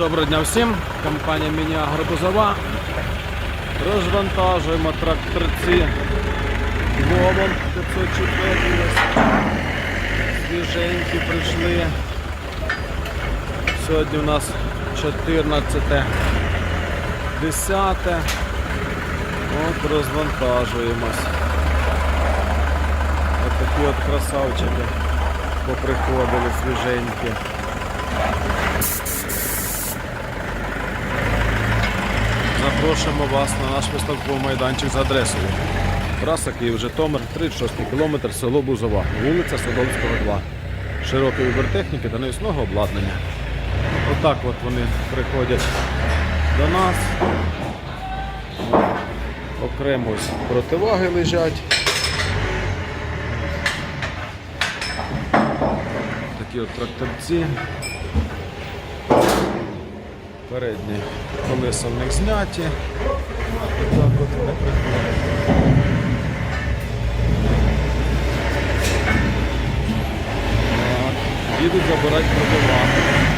Доброго дня всім. Компанія Міні Агробузова. Розвантажуємо тракторці Вовон 504. Свіженькі прийшли. Сьогодні у нас 14 10. От розвантажуємось. Ось такі от красавчики поприходили свіженькі. Запрошуємо вас на наш виставковий майданчик за адресою. Траса Київ Житомир, 36 кілометр, село Бузова, вулиця Садовського, 2. Широкий вибір техніки та навісного обладнання. Отак от вони приходять до нас. Окремо противаги лежать. Такі от тракторці. Передні колеса в них зняті. Так от не прикольно. Їдуть забирати продавати.